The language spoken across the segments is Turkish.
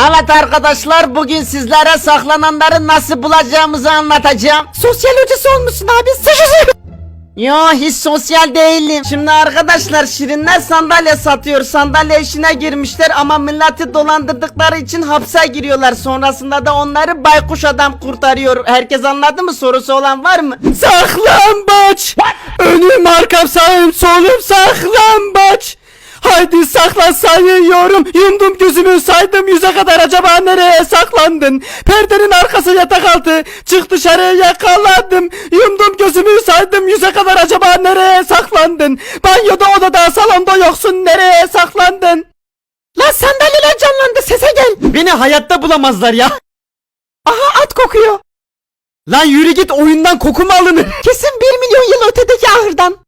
Evet arkadaşlar bugün sizlere saklananları nasıl bulacağımızı anlatacağım. Sosyal hocası olmuşsun abi. Yo hiç sosyal değilim. Şimdi arkadaşlar Şirinler sandalye satıyor. Sandalye işine girmişler ama milleti dolandırdıkları için hapse giriyorlar. Sonrasında da onları baykuş adam kurtarıyor. Herkes anladı mı? Sorusu olan var mı? Saklambaç! Önüm arkam sağım solum saklambaç! Haydi saklan sayıyorum. Yumdum gözümü saydım yüze kadar. Acaba nereye saklandın? Perdenin arkası yatak altı. Çık dışarıya yakaladım Yumdum gözümü saydım yüze kadar. Acaba nereye saklandın? Banyoda odada salonda yoksun. Nereye saklandın? Lan sandalyeler canlandı. Sese gel. Beni hayatta bulamazlar ya. Aha at kokuyor. Lan yürü git oyundan koku mu alınır? Kesin bir milyon yıl ötedeki ahırdan.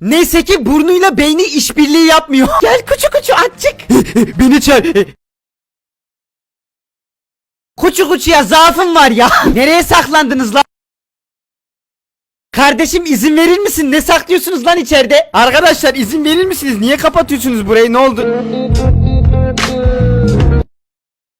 Neyse ki burnuyla beyni işbirliği yapmıyor. Gel kuçu kuçu atçık. Beni çağır. Kuçu kuçuya zaafım var ya. Nereye saklandınız lan? Kardeşim izin verir misin? Ne saklıyorsunuz lan içeride? Arkadaşlar izin verir misiniz? Niye kapatıyorsunuz burayı? Ne oldu?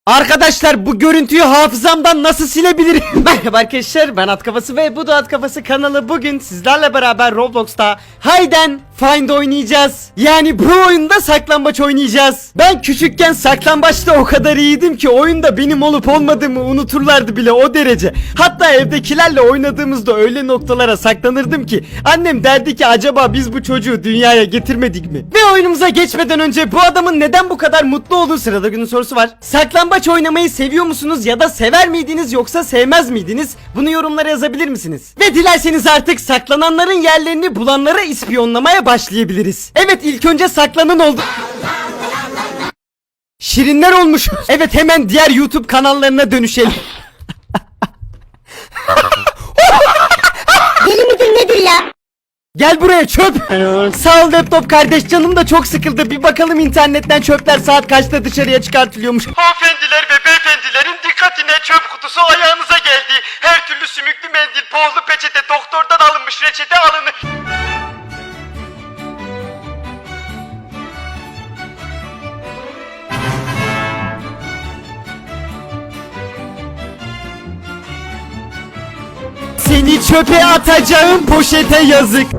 Arkadaşlar bu görüntüyü hafızamdan nasıl silebilirim? Merhaba arkadaşlar ben At Kafası ve bu da At Kafası kanalı bugün sizlerle beraber Roblox'ta Hayden Find oynayacağız. Yani bu oyunda saklambaç oynayacağız. Ben küçükken saklambaçta o kadar iyiydim ki oyunda benim olup olmadığımı unuturlardı bile o derece. Hatta evdekilerle oynadığımızda öyle noktalara saklanırdım ki annem derdi ki acaba biz bu çocuğu dünyaya getirmedik mi? Ve oyunumuza geçmeden önce bu adamın neden bu kadar mutlu olduğu sırada günün sorusu var. Saklambaç oynamayı seviyor musunuz ya da sever miydiniz yoksa sevmez miydiniz? Bunu yorumlara yazabilir misiniz? Ve dilerseniz artık saklananların yerlerini bulanlara ispiyonlamaya başlayabiliriz. Evet ilk önce saklanan oldu. Şirinler olmuş. Evet hemen diğer YouTube kanallarına dönüşelim. Deli midir nedir ya? Gel buraya çöp. Sağ ol laptop kardeş canım da çok sıkıldı. Bir bakalım internetten çöpler saat kaçta dışarıya çıkartılıyormuş. Hanımefendiler ve beyefendilerin dikkatine çöp kutusu ayağınıza geldi. Her türlü sümüklü mendil, pohlu peçete, doktordan alınmış reçete alınır. Seni çöpe atacağım poşete yazık.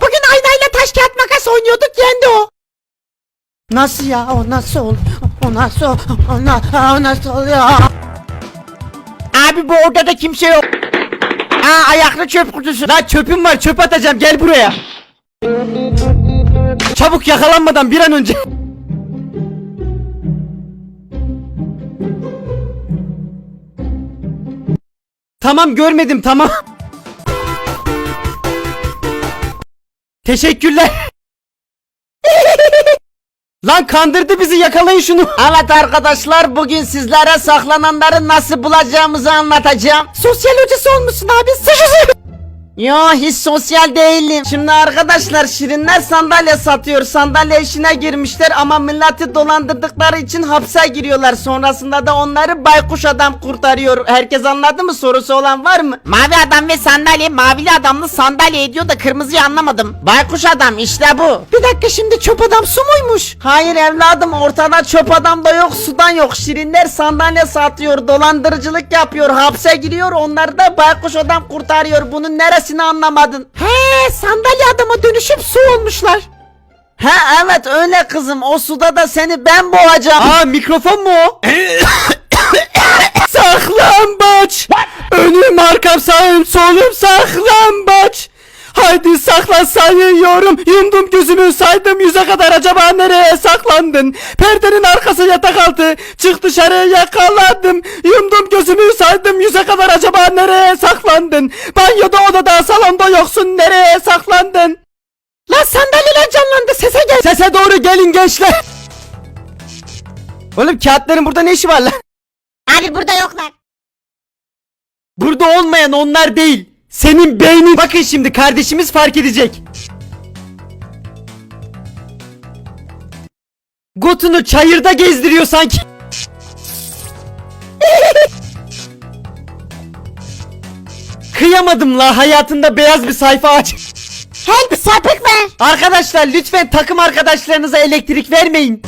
Bugün Aynayla taş kağıt makas oynuyorduk yendi o. Nasıl ya o nasıl ol? O nasıl o, na- o nasıl oluyor? Abi bu odada kimse yok. Aa ayaklı çöp kutusu. Lan çöpüm var çöp atacağım gel buraya. Çabuk yakalanmadan bir an önce. Tamam görmedim tamam. Teşekkürler. Lan kandırdı bizi yakalayın şunu. Evet arkadaşlar bugün sizlere saklananları nasıl bulacağımızı anlatacağım. Sosyal hocası olmuşsun abi. Yo hiç sosyal değilim. Şimdi arkadaşlar Şirinler sandalye satıyor. Sandalye işine girmişler ama milleti dolandırdıkları için hapse giriyorlar. Sonrasında da onları baykuş adam kurtarıyor. Herkes anladı mı? Sorusu olan var mı? Mavi adam ve sandalye mavili adamlı sandalye ediyor da kırmızıyı anlamadım. Baykuş adam işte bu. Bir dakika şimdi çöp adam su muymuş? Hayır evladım ortada çöp adam da yok sudan yok. Şirinler sandalye satıyor dolandırıcılık yapıyor hapse giriyor onları da baykuş adam kurtarıyor. Bunun neresini anlamadın? He sandalye adama dönüşüp su olmuşlar. He evet öyle kızım o suda da seni ben boğacağım. Aa mikrofon mu o? saklambaç. Önüm arkam sağım solum saklambaç. Haydi saklan sayıyorum. Yumdum gözümü saydım. Yüze kadar acaba nereye saklandın? Perdenin arkası yatak altı. Çık dışarıya yakaladım Yumdum gözümü saydım. Yüze kadar acaba nereye saklandın? Banyoda odada salonda yoksun. Nereye saklandın? Lan sandalyeler canlandı. Sese gel. Sese doğru gelin gençler. Oğlum kağıtların burada ne işi var lan? Abi burada yoklar. Burada olmayan onlar değil. Senin beynin. Bakın şimdi kardeşimiz fark edecek. Gotunu çayırda gezdiriyor sanki. Kıyamadım la hayatında beyaz bir sayfa aç. Help sapık var. Arkadaşlar lütfen takım arkadaşlarınıza elektrik vermeyin.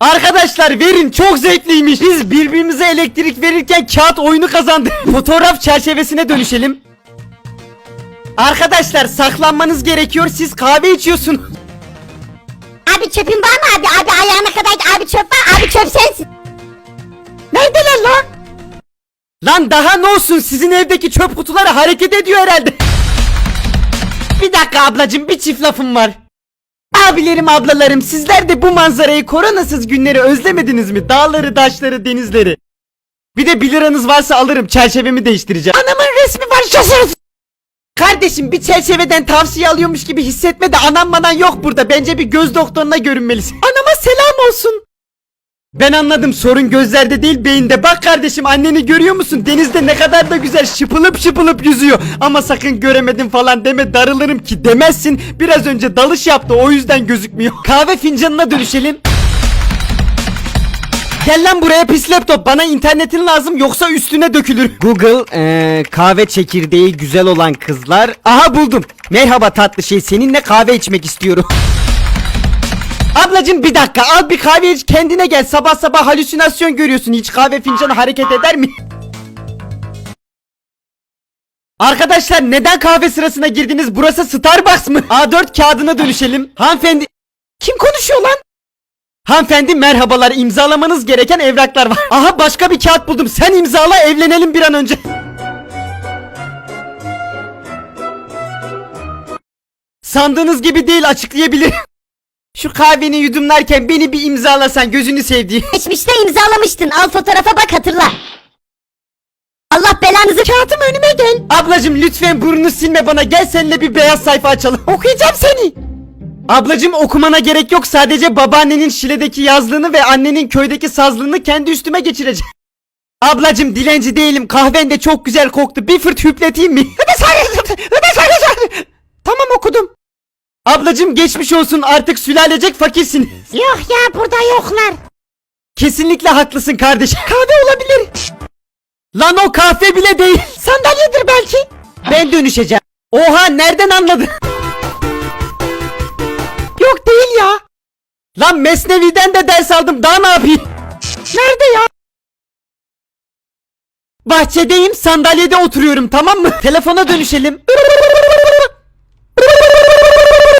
Arkadaşlar verin çok zevkliymiş. Biz birbirimize elektrik verirken kağıt oyunu kazandık. Fotoğraf çerçevesine dönüşelim. Arkadaşlar saklanmanız gerekiyor. Siz kahve içiyorsunuz. Abi çöpün var mı abi? Abi ayağına kadar abi çöp var. Abi çöp sensin. Neredeler lan? Lan daha ne olsun sizin evdeki çöp kutuları hareket ediyor herhalde. bir dakika ablacım bir çift lafım var. Abilerim ablalarım sizler de bu manzarayı koronasız günleri özlemediniz mi? Dağları taşları denizleri. Bir de 1 liranız varsa alırım çerçevemi değiştireceğim. Anamın resmi var şaşırın. Kardeşim bir çerçeveden tavsiye alıyormuş gibi hissetme de anam manan yok burada. Bence bir göz doktoruna görünmelisin. Anama selam olsun. Ben anladım sorun gözlerde değil beyinde. Bak kardeşim anneni görüyor musun? Denizde ne kadar da güzel şıpılıp şıpılıp yüzüyor. Ama sakın göremedim falan deme darılırım ki demezsin. Biraz önce dalış yaptı o yüzden gözükmüyor. Kahve fincanına dönüşelim. Gel lan buraya pis laptop bana internetin lazım yoksa üstüne dökülür. Google eee, kahve çekirdeği güzel olan kızlar. Aha buldum. Merhaba tatlı şey seninle kahve içmek istiyorum. Ablacım bir dakika al bir kahve iç kendine gel sabah sabah halüsinasyon görüyorsun hiç kahve fincanı hareket eder mi? Arkadaşlar neden kahve sırasına girdiniz burası Starbucks mı? A4 kağıdına dönüşelim. Hanımefendi kim konuşuyor lan? Hanımefendi merhabalar imzalamanız gereken evraklar var. Aha başka bir kağıt buldum. Sen imzala evlenelim bir an önce. Sandığınız gibi değil açıklayabilirim. Şu kahveni yudumlarken beni bir imzalasan gözünü sevdiğim. Geçmişte imzalamıştın. Al fotoğrafa bak hatırla. Allah belanızı Kağıtım önüme gel. Ablacım lütfen burnunu silme bana gel seninle bir beyaz sayfa açalım. Okuyacağım seni. Ablacım okumana gerek yok sadece babaannenin Şile'deki yazlığını ve annenin köydeki sazlığını kendi üstüme geçireceğim. Ablacım dilenci değilim kahven de çok güzel koktu bir fırt hüpleteyim mi? Tamam okudum. Ablacım geçmiş olsun artık sülalecek fakirsin. Yok ya burada yoklar. Kesinlikle haklısın kardeşim. Kahve olabilir. Lan o kahve bile değil. Sandalyedir belki. Ben dönüşeceğim. Oha nereden anladın? Yok değil ya. Lan Mesnevi'den de ders aldım daha ne yapayım? Nerede ya? Bahçedeyim sandalyede oturuyorum tamam mı? Telefona dönüşelim.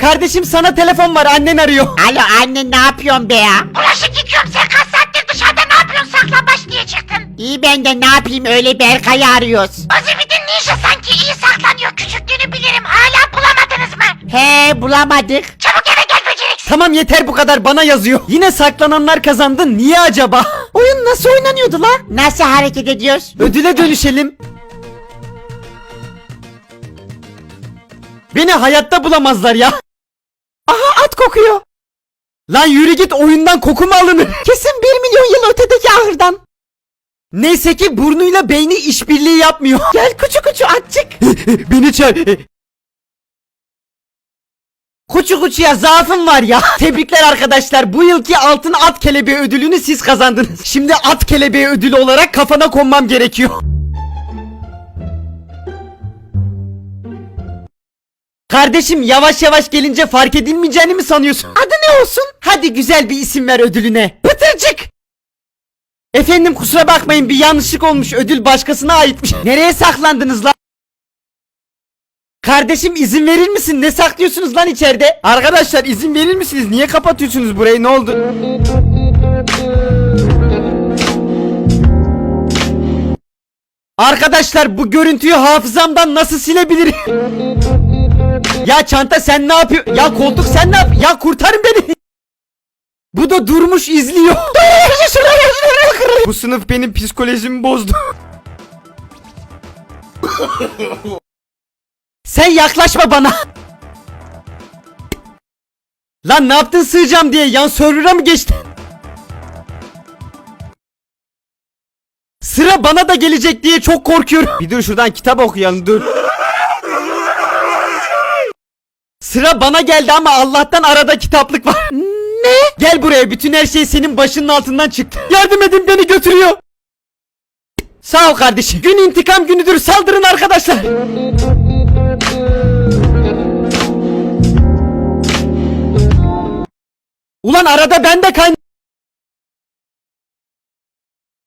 Kardeşim sana telefon var annen arıyor. Alo anne ne yapıyorsun be ya? Bulaşık yıkıyorum sen kaç saattir dışarıda ne yapıyorsun saklambaç diye çıktın. İyi ben de ne yapayım öyle Berkay'ı arıyoruz. Azimidin ninja sanki iyi saklanıyor küçüklüğünü bilirim hala bulamadınız mı? He bulamadık. Çabuk eve gel beceriksiz. Tamam yeter bu kadar bana yazıyor. Yine saklananlar kazandı niye acaba? Oyun nasıl oynanıyordu la? Nasıl hareket ediyoruz? Ödüle dönüşelim. Beni hayatta bulamazlar ya. Aha at kokuyor. Lan yürü git oyundan koku mu alınır? Kesin bir milyon yıl ötedeki ahırdan. Neyse ki burnuyla beyni işbirliği yapmıyor. Gel kuçu kuçu atçık. Beni çağır. Kuçu kuçuya zaafım var ya. Tebrikler arkadaşlar. Bu yılki altın at kelebeği ödülünü siz kazandınız. Şimdi at kelebeği ödülü olarak kafana konmam gerekiyor. Kardeşim yavaş yavaş gelince fark edilmeyeceğini mi sanıyorsun? Adı ne olsun? Hadi güzel bir isim ver ödülüne. Pıtırcık. Efendim kusura bakmayın bir yanlışlık olmuş. Ödül başkasına aitmiş. Nereye saklandınız lan? Kardeşim izin verir misin? Ne saklıyorsunuz lan içeride? Arkadaşlar izin verir misiniz? Niye kapatıyorsunuz burayı? Ne oldu? Arkadaşlar bu görüntüyü hafızamdan nasıl silebilirim? Ya çanta sen ne yapıyorsun? Ya koltuk sen ne yap? Ya kurtarın beni. Bu da durmuş izliyor. bu sınıf benim psikolojimi bozdu. Sen yaklaşma bana. Lan ne yaptın sığacağım diye yan server'a mı geçtin? Sıra bana da gelecek diye çok korkuyorum. Bir dur şuradan kitap okuyalım dur. Sıra bana geldi ama Allah'tan arada kitaplık var. Ne? Gel buraya bütün her şey senin başının altından çıktı. Yardım edin beni götürüyor. Sağ ol kardeşim. Gün intikam günüdür saldırın arkadaşlar. Ulan arada ben de kaynadım.